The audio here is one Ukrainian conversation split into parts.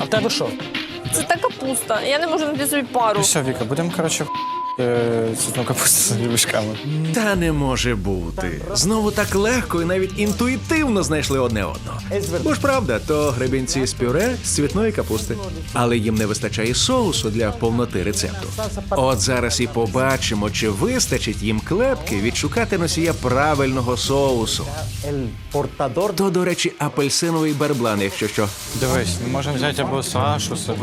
А в тебе що? Це та капуста. Я не можу знайти собі пару. Ну все, Віка, будемо, коротше, е, цвітну капусту з грибочками. Та не може бути. Знову так легко і навіть інтуїтивно знайшли одне одного. Бо ж правда, то гребінці з пюре з цвітної капусти. Але їм не вистачає соусу для повноти рецепту. От зараз і побачимо, чи вистачить їм клепки відшукати носія правильного соусу. То, до речі, апельсиновий барблан, якщо що. Дивись, ми можемо взяти або Сашу собі.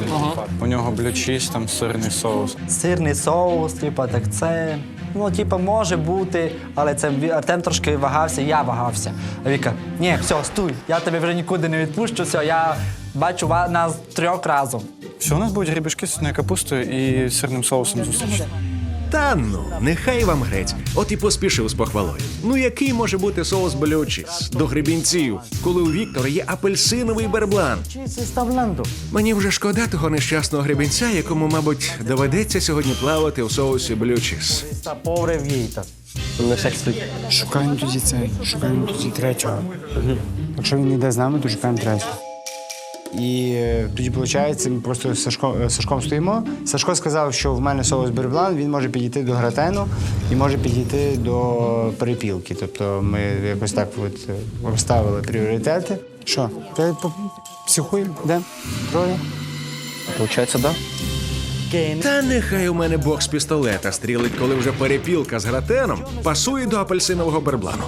У нього блючіс, там сирний соус. сирний соус, типа, так це. Ну, типа, може бути, але це Артем трошки вагався, я вагався. А Віка, ні, все, стуй, я тебе вже нікуди не відпущу, все, я бачу ва- нас трьох разом. Все, у нас будуть грибочки з капустою і сирним соусом зустріч. Та ну, нехай вам грець. От і поспішив з похвалою. Ну який може бути соус блючіс до гребінців, коли у Віктора є апельсиновий ставлando? Мені вже шкода того нещасного гребінця, якому, мабуть, доведеться сьогодні плавати у соусі блючіс. Povere vita. Шукаємо тоді цей, шукаємо тоді третього. Якщо він йде з нами, то шукаємо третього. І е, тоді, виходить, ми просто з Сашком, е, Сашком стоїмо. Сашко сказав, що в мене соус берблан, він може підійти до гратену і може підійти до перепілки. Тобто ми якось так от е, розставили пріоритети. Що, ти психуємо? Де? Троє? Получається, так? Та нехай у мене бог з пістолета стрілить, коли вже перепілка з гратеном пасує до апельсинового берблану.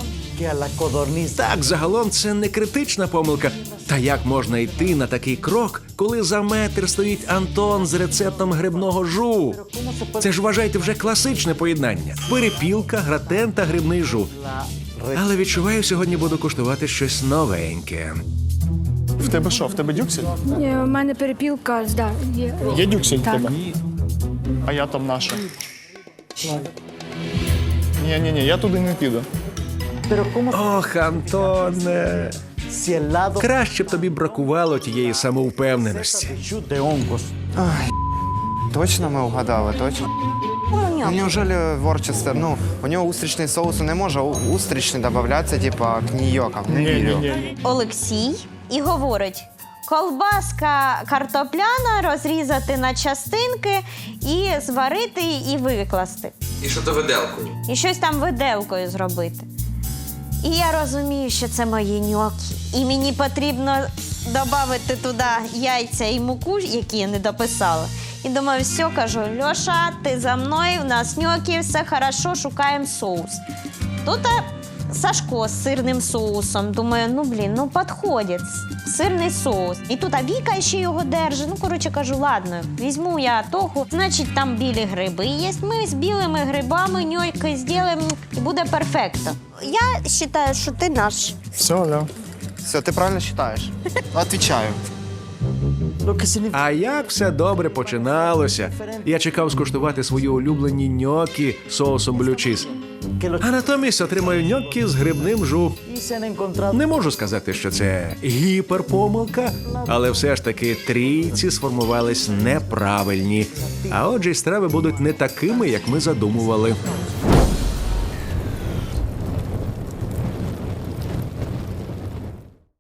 Так, загалом це не критична помилка. Та як можна йти на такий крок, коли за метр стоїть Антон з рецептом грибного жу? Це ж вважайте вже класичне поєднання: перепілка, гратен та грибний жу. Але відчуваю, сьогодні буду куштувати щось новеньке. В тебе що? В тебе дюксель? Ні, у мене перепілка, да, є. Є дюксель в тебе? А я там наша. Ні, ні, ні, я туди не піду. Ох, Антоне, краще б тобі бракувало тієї самовпевненості. hongos. Точно ми угадали, точно. Ну, неужели Ворчестер, ну, у нього устричний соус не може у- устричний додаватися, типа, к нійокам. Не Ні, ні, вірю. Олексій і говорить: колбаска картопляна розрізати на частинки і зварити і викласти. І що то виделкою? І щось там виделкою зробити. І я розумію, що це мої ньокі. І мені потрібно додати туди яйця і муку, які я не дописала. І думаю, все, кажу, Льоша, ти за мною, в нас ньокі, все хорошо, шукаємо соус. Тут Сашко з сирним соусом. Думаю, ну блін, ну підходить. Сирний соус. І тут а Віка ще його держить. Ну, коротше кажу, ладно, візьму я тоху, значить там білі гриби є. Ми з білими грибами ньойки зробимо і буде перфекто. Я вважаю, що ти наш. Все, да. Все, ти правильно вважаєш. Отвічаю. А як все добре починалося? Я чекав скуштувати свої улюблені ньокі соусом блючіс. А натомість отримаю ньокі з грибним жу. Не можу сказати, що це гіперпомилка, але все ж таки трійці сформувались неправильні. А отже, страви будуть не такими, як ми задумували.